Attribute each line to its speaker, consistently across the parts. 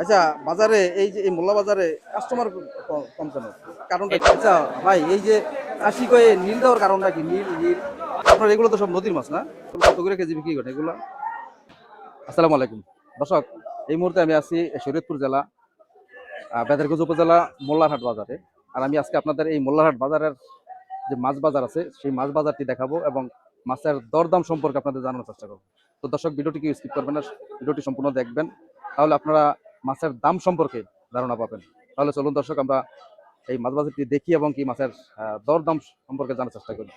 Speaker 1: আচ্ছা বাজারে এই যে এই মোল্লা বাজারে কাস্টমার কম কেন? কারণটা আচ্ছা ভাই, এই যে চাষি কয়ে নীল দেওয়ার কারণটা কি? নীল নীল। আপনার এগুলো তো সব নদীর মাছ না? কত করে কেজি বিক্রি করেন এগুলো? আসসালামু আলাইকুম। দর্শক, এই মুহূর্তে আমি আছি শরীয়তপুর জেলা বেদারগঞ্জ উপজেলা, মোল্লারহাট বাজারে। আর আমি আজকে আপনাদের এই মোল্লারহাট বাজারের যে মাছ বাজার আছে, সেই মাছ বাজারটি দেখাবো এবং মাছের দরদাম সম্পর্কে আপনাদের জানানোর চেষ্টা করব। তো দর্শক ভিডিওটি কি স্কিপ করবেন না, ভিডিওটি সম্পূর্ণ দেখবেন। তাহলে আপনারা মাছের দাম সম্পর্কে ধারণা পাবেন। তাহলে চলুন দর্শক আমরা এই মাছ বাজারটি দেখি এবং কি মাছের আহ, দরদাম সম্পর্কে জানার চেষ্টা করি।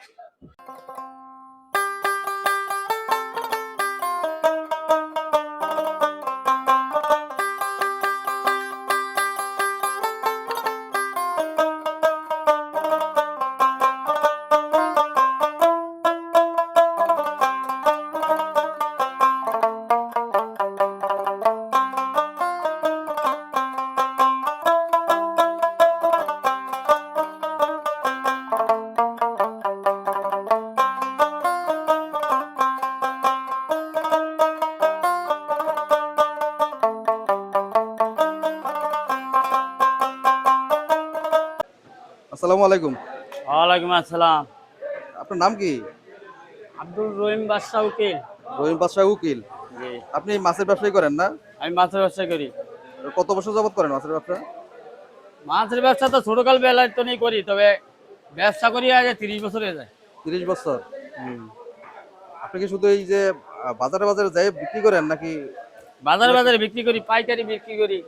Speaker 1: আসসালামু আলাইকুম।
Speaker 2: ওয়ালাইকুম আসসালাম।
Speaker 1: আপনার নাম কি?
Speaker 2: আব্দুল রহিম বাদশাহ উকিল।
Speaker 1: রহিম বাদশাহ উকিল। আপনি মাছের ব্যবসায়ী করেন না?
Speaker 2: আমি মাছের ব্যবসা করি।
Speaker 1: কত বছর যাবত করেন মাছের ব্যবসা?
Speaker 2: মাছের ব্যবসা তো ছোটকাল বেলায় তো নেই করি তবে ব্যবসা করি আজ তিরিশ বছর হয়ে যায়।
Speaker 1: তিরিশ বছর। আপনি কি শুধু এই যে বাজারে বাজারে যাই বিক্রি করেন নাকি
Speaker 2: বাজারে বাজারে বিক্রি করি পাইকারি বিক্রি করি।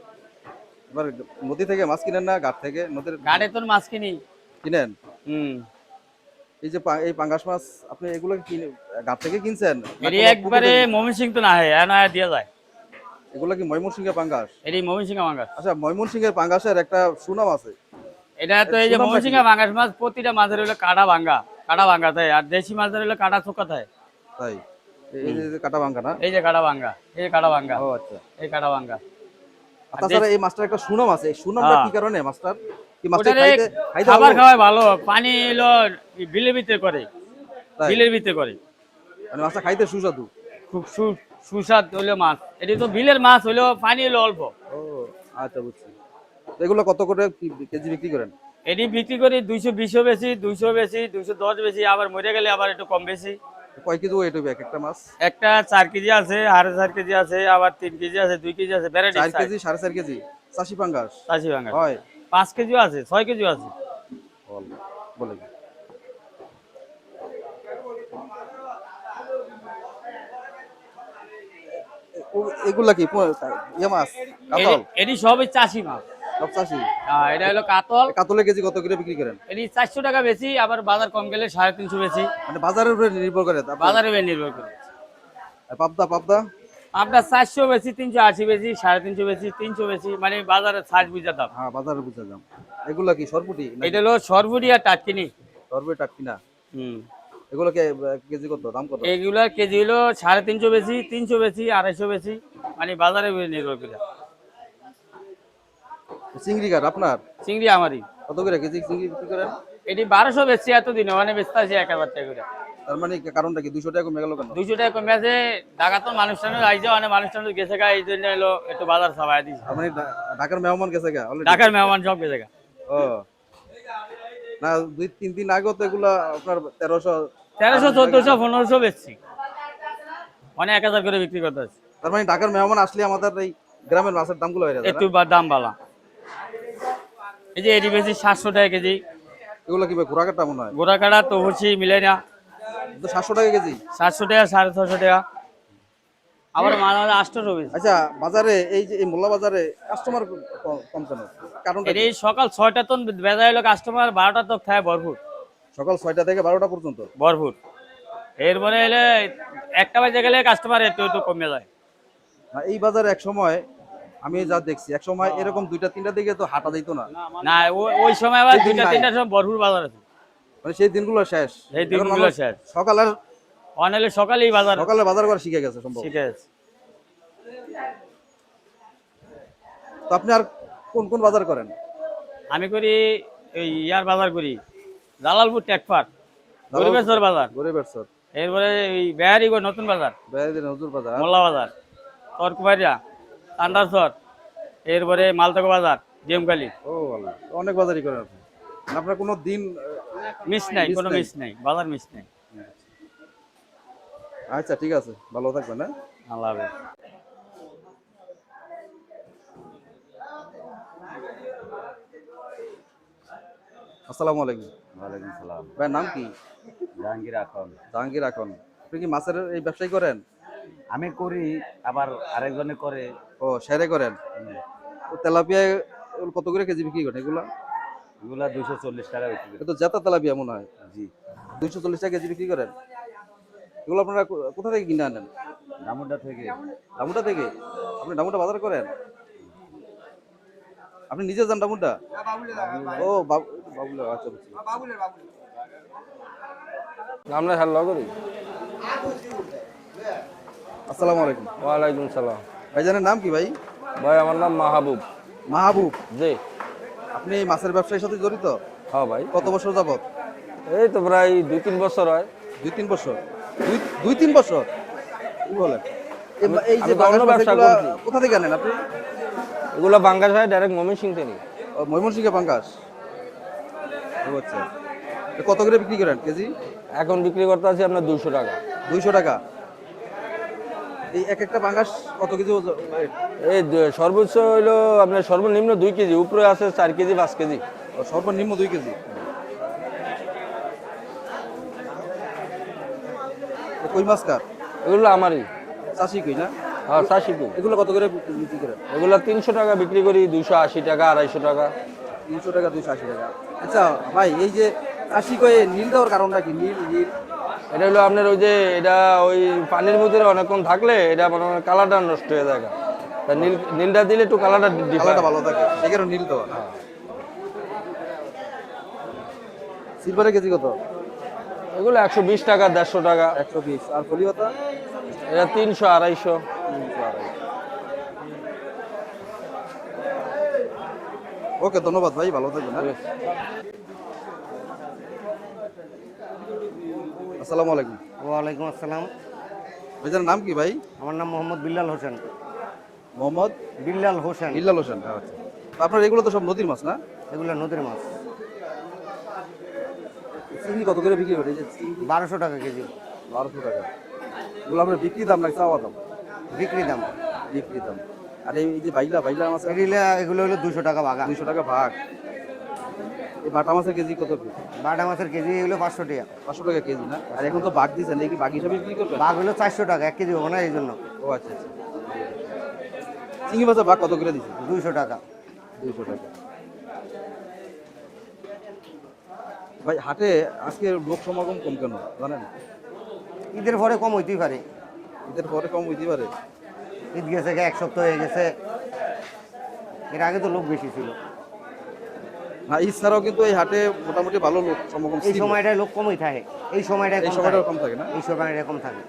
Speaker 1: এবার নদী থেকে মাছ কিনেন না ঘাট থেকে? নদীর
Speaker 2: গাড়ে তোর মাছ কিনি।
Speaker 1: কিনেন?
Speaker 2: হুম।
Speaker 1: এই যে এই পাঙ্গাস মাছ আপনি এগুলো কি কিনে ঘাট থেকে কিনছেন? না
Speaker 2: একবারে
Speaker 1: পুকুরে?
Speaker 2: সিং তো না হয় এনা দিয়া যায়।
Speaker 1: এগুলো কি ময়মনসিংহের পাঙ্গাস?
Speaker 2: এটি মমিন সিং আমার
Speaker 1: আচ্ছা ময়মনসিংহের পাঙ্গাসের একটা সুনাম আছে।
Speaker 2: এটা তো এই যে
Speaker 1: সুনাম
Speaker 2: মমিন
Speaker 1: নাকি?
Speaker 2: সিং বাঙাশ মাছ প্রতিটা মাছের হলো কাটা ভাঙ্গা কাটা ভাঙ্গা তাই আর দেশি মাছের হলো কাটা চোখা থাকে
Speaker 1: তাই। এই যে কাটা ভাঙ্গা না?
Speaker 2: এই যে কাটা ভাঙ্গা এই কাটা ভাঙ্গা।
Speaker 1: ও আচ্ছা।
Speaker 2: এই কাটা ভাঙ্গা।
Speaker 1: তাছাড়া এই মাছটার একটা সুনাম আছে। এই সুনামটা
Speaker 2: হ্যাঁ।
Speaker 1: কি কারণে মাছটার? কি মাছটা খাইতে
Speaker 2: খাবার
Speaker 1: ভালো?
Speaker 2: ভালো। পানি এলো বিলের ভিতরে করে।
Speaker 1: তাই?
Speaker 2: বিলের ভিতরে করে।
Speaker 1: মানে মাছটা খাইতে সুস্বাদু?
Speaker 2: খুব সু- সুস্বাদ হইল মাছ। এটি তো বিলের মাছ হইল পানি হলো অল্প।
Speaker 1: ও আচ্ছা বুঝছি। এগুলো কত করে কেজি বিক্রি করেন?
Speaker 2: এটি বিক্রি করি দুইশো বিশও বেশি দুইশো বেশি দুইশো দশ বেশি। আবার মরে গেলে আবার একটু কম বেশি।
Speaker 1: কয় কেজি ওয়েট হবে এক একটা মাছ?
Speaker 2: একটা চার কেজি আছে সাড়ে চার কেজি আছে আবার তিন কেজি আছে দুই কেজি আছে ভ্যারাইটি
Speaker 1: চার কেজি সাড়ে চার কেজি। চাষি পাঙ্গাস?
Speaker 2: চাষি ভাঙা
Speaker 1: হয়।
Speaker 2: পাঁচ কেজিও আছে ছয় কেজিও আছে।
Speaker 1: বলে এগুলা কি ইয়ে মাছ
Speaker 2: এটি সবই চাষি মাছ।
Speaker 1: সব চাষি
Speaker 2: আহ, এটা হলো কাতল।
Speaker 1: কাতলের কেজি কত করে বিক্রি করেন?
Speaker 2: এটি চারশো টাকা বেশি আবার বাজার কম গেলে সাড়ে তিনশো বেশি।
Speaker 1: মানে বাজারের উপরে নির্ভর করে তারপর-
Speaker 2: বাজারে বেশ নির্ভর করে।
Speaker 1: পাবদা পাবদা?
Speaker 2: আপনার চারশো বেশি তিনশো আশি বেশি সাড়ে তিনশো বেশি তিনশো বেশি মানে বাজারে ছাড় বুঝা দাম।
Speaker 1: হ্যাঁ বাজারে বুঝে যাম এগুলা কি সরপুটি?
Speaker 2: এটা হলো সরবুরি আর টাটকিনি।
Speaker 1: সরপুটি টাটকিনা
Speaker 2: হুম।
Speaker 1: এগুলো কেজি কত? দাম কত?
Speaker 2: এইগুলার কেজি হলো সাড়ে তিনশো বেশি তিনশো বেশি আড়াইশো বেশি মানে বাজারে নির্ভর করে।
Speaker 1: চিংড়ি আপনার?
Speaker 2: চিংড়ি আমারই।
Speaker 1: কত করে কেজি চিংড়ি বিক্রি করেন?
Speaker 2: এটি বারোশো বেশি এতদিন মানে বেচতে আছে এক হাজার টাকা করে।
Speaker 1: তার মানে কারণটা কি? দুশো টাকা কমে গেল কেন?
Speaker 2: দুইশো টাকা কমে আছে ঢাকা তো মানুষ টানুষ আইছে অনেক মানুষ টানুষ গেছে গা এই জন্য এলো একটু বাজার সাবাই
Speaker 1: তার মানে ঢাকার মেহমান গেছে গা
Speaker 2: ঢাকার মেহমান সব গেছে গা।
Speaker 1: ও। না দুই তিন দিন আগে তো এগুলা আপনার তেরোশো
Speaker 2: তেরোশো চোদ্দশো পনেরোশো বেচছি। মানে এক হাজার করে বিক্রি করতে আছে
Speaker 1: তার মানে ঢাকার মেহমান আসলে আমাদের এই গ্রামের মাছের দামগুলো হয়ে যাবে
Speaker 2: একটু দাম বালা এই যে এটি বেশি সাতশো টাকা কেজি।
Speaker 1: এগুলো কি ঘোরা কাটা মনে হয়?
Speaker 2: গোড়া কাটা তো হচ্ছি মিলে না
Speaker 1: সাতশো টাকা কেজি?
Speaker 2: সাতশো টাকা সাড়ে ছশো টাকা। আবার মাঝে মাঝে আটশোশো বেশি।
Speaker 1: আচ্ছা বাজারে এই যে এই মোল্লা বাজারে কাস্টমার কম কেন? কারণটা
Speaker 2: এটি
Speaker 1: কি?
Speaker 2: সকাল ছয়টা তো বেজা হলো কাস্টমার বারোটা তো খায় ভরপুর।
Speaker 1: সকাল ছয়টা থেকে বারোটা পর্যন্ত?
Speaker 2: ভরপুর। এরপরে এলে একটা বাজে গেলে কাস্টমার একটু একটু কমে যায়।
Speaker 1: এই বাজারে এক সময় আমি যা দেখছি এক সময় এরকম দুইটা তিনটা দিকে তো হাঁটা দিত না।
Speaker 2: না ও- ওই সময় আবার দুইটা। তিনটার সময় ভরপুর বাজার আছে।
Speaker 1: মানে সেই দিনগুলো শেষ।
Speaker 2: সেই দিনগুলো শেষ।
Speaker 1: সকালের
Speaker 2: অনেলে সকালেই বাজার
Speaker 1: সকালে বাজার করা শিখে গেছে সম্ভব।
Speaker 2: শিখে আছে
Speaker 1: তো আপনি আর কোন কোন বাজার করেন?
Speaker 2: আমি করি এই ইয়ার বাজার করি। জালালপুর টেকপাট গরিবেশ্বর বাজার।
Speaker 1: গরিবের সর
Speaker 2: এরপরে এই বেহারিগড় নতুন বাজার।
Speaker 1: বেড়াইদিন নজরুল বাজার।
Speaker 2: মোল্লা বাজার তরকুবাড়িয়া। তান্ডারসর এরপরে মালতক বাজার ডিএমকালি
Speaker 1: ও অনেক বাজারই করেন আপনি। মানে আপনার কোনো দিন
Speaker 2: মিস নাই কোনো মিস নাই? বাজার মিস নাই।
Speaker 1: আচ্ছা ঠিক আছে ভালো থাকবেন হ্যাঁ?
Speaker 2: আল্লাহ হাফেজ।
Speaker 1: আসসালামু আলাইকুম।
Speaker 3: ওয়ালাইকুম সালাম।
Speaker 1: ভাই নাম কি?
Speaker 3: জাহাঙ্গীর এখন
Speaker 1: জাহাঙ্গীর এখন আপনি কি মাছের এই ব্যবসায়ী করেন?
Speaker 3: আমি করি আবার আরেকজনে করে।
Speaker 1: ও সেরে করেন? তো তেলাপিয়া কত করে কেজি বিক্রি করেন এগুলা?
Speaker 3: এগুলা দুশো চল্লিশ টাকা বিক্রি করি।
Speaker 1: এটা জেতা তেলাপিয়া মনে হয়।
Speaker 3: জি।
Speaker 1: দুইশো চল্লিশ টাকা কেজি বিক্রি করেন? এগুলো আপনারা কোথা থেকে কিনে আনেন?
Speaker 3: দামুডা থেকে।
Speaker 1: ডামুটা থেকে? আপনি ডামুটা বাজার করেন? আপনি নিজে যান ডামুটা ও বাবু বাবুলে আচ্ছা
Speaker 4: আমরা হ্যালো করি।
Speaker 1: আসসালামু আলাইকুম।
Speaker 4: ওয়ালাইকুম সালাম।
Speaker 1: ভাইজানের নাম কি ভাই?
Speaker 4: ভাই আমার নাম মাহবুব।
Speaker 1: মাহবুব?
Speaker 4: জি।
Speaker 1: আপনি মাছের ব্যবসার সাথে জড়িত?
Speaker 4: হ্যাঁ ভাই।
Speaker 1: কত বছর যাবত
Speaker 4: এই তো প্রায় দুই তিন বছর হয়।
Speaker 1: দুই তিন বছর। দুই দুই তিন বছর? কি বলেন? এই- যে। কোথা থেকে আনেন আপনি?
Speaker 4: এগুলো বাঙ্গাস হয় ডাইরেক্ট মমিন সিং থেকে
Speaker 1: ময়মনসিংহে পাঙ্গাস ও আচ্ছা। কত করে বিক্রি করেন কেজি?
Speaker 4: এখন বিক্রি করতে আছি আপনার দুশো টাকা।
Speaker 1: দুইশো টাকা। এই এক একটা পাঙ্গাস কত কেজি
Speaker 4: এই সর্বোচ্চ হইল আপনার সর্বনিম্ন দুই কেজি উপরে আছে চার কেজি পাঁচ কেজি।
Speaker 1: সর্বনিম্ন দুই কেজি। কই মাছ কার?
Speaker 4: এগুলো আমারই।
Speaker 1: চাষি কই না?
Speaker 4: হ্যাঁ চাষি কই।
Speaker 1: এগুলো কত করে বিক্রি করেন
Speaker 4: এগুলো তিনশো টাকা বিক্রি করি দুশো আশি টাকা আড়াইশো টাকা।
Speaker 1: তিনশো টাকা দুইশো আশি টাকা। আচ্ছা ভাই এই যে চাষি কয়ে নীল দেওয়ার কারণটা কি? নীল নীল।
Speaker 4: এটা হলো আপনার ওই যে এটা ওই পানির মধ্যে অনেকক্ষণ থাকলে এটা হয় কালারটা নষ্ট হয়ে যায় তা নীল নীলটা দিলে একটু কালারটা
Speaker 1: কালারটা ভালো থাকে নীল দেওয়া। সিলভারের কেজি কত?
Speaker 4: এগুলো একশো বিশ টাকা দেড়শো টাকা।
Speaker 1: একশো বিশ। আর কলিপাতা
Speaker 4: এটা তিনশো আড়াইশো।
Speaker 1: ওকে ধন্যবাদ ভাই ভালো থাকবেন আসসালামু আলাইকুম।
Speaker 5: ওয়ালাইকুম আসসালাম।
Speaker 1: ভাইজানের নাম কি ভাই?
Speaker 5: আমার নাম মোহাম্মদ বিল্লাল হোসেন।
Speaker 1: মোহাম্মদ
Speaker 5: বিল্লাল হোসেন।
Speaker 1: ইল্লাল হোসেন আচ্ছা। আপনার এগুলো তো সব নদীর মাছ না?
Speaker 5: এগুলো নদীর মাছ।
Speaker 1: চিংড়ি কত করে বিক্রি চিংড়ি
Speaker 5: বারোশো টাকা কেজি।
Speaker 1: বারোশো টাকা। এগুলো আপনার বিক্রি দাম নাকি চাওয়া দাম?
Speaker 5: বিক্রি দাম।
Speaker 1: বিক্রি দাম। আর এই যে বাইলা বাইলা মাছ
Speaker 5: এগুলো এগুলো হলো দুশো টাকা বাগা
Speaker 1: দুইশো টাকা ভাগ। এই বাটা মাছের কেজি কত
Speaker 5: বাটা মাছের কেজি এগুলো পাঁচশো টাকা।
Speaker 1: পাঁচশো টাকা কেজি না? আর এখন তো বাঘ দিচ্ছেন এই কি বাঘ হিসাবে বিক্রি করবেন
Speaker 5: বাঘ হলো চারশো টাকা এক কেজি হবে না এই জন্য
Speaker 1: ও আচ্ছা আচ্ছা। চিংড়ি মাছের বাঘ কত করে দিচ্ছে
Speaker 5: দুইশো টাকা।
Speaker 1: দুইশো টাকা। ভাই হাটে আজকে লোক সমাগম কম কেন জানেন?
Speaker 5: ঈদের পরে কম হইতেই পারে।
Speaker 1: ঈদের পরে কম হইতেই পারে।
Speaker 5: ঈদ গেছে এক সপ্তাহ হয়ে গেছে। এর আগে তো লোক বেশি ছিল।
Speaker 1: না ঈদ ছাড়াও কিন্তু এই হাটে মোটামুটি ভালো লোক সমাগম
Speaker 5: এই সময়টায় লোক কমই থাকে। এই সময়টায়
Speaker 1: এই সময়টা। কম থাকে না?
Speaker 5: এই সময়টা কম থাকে।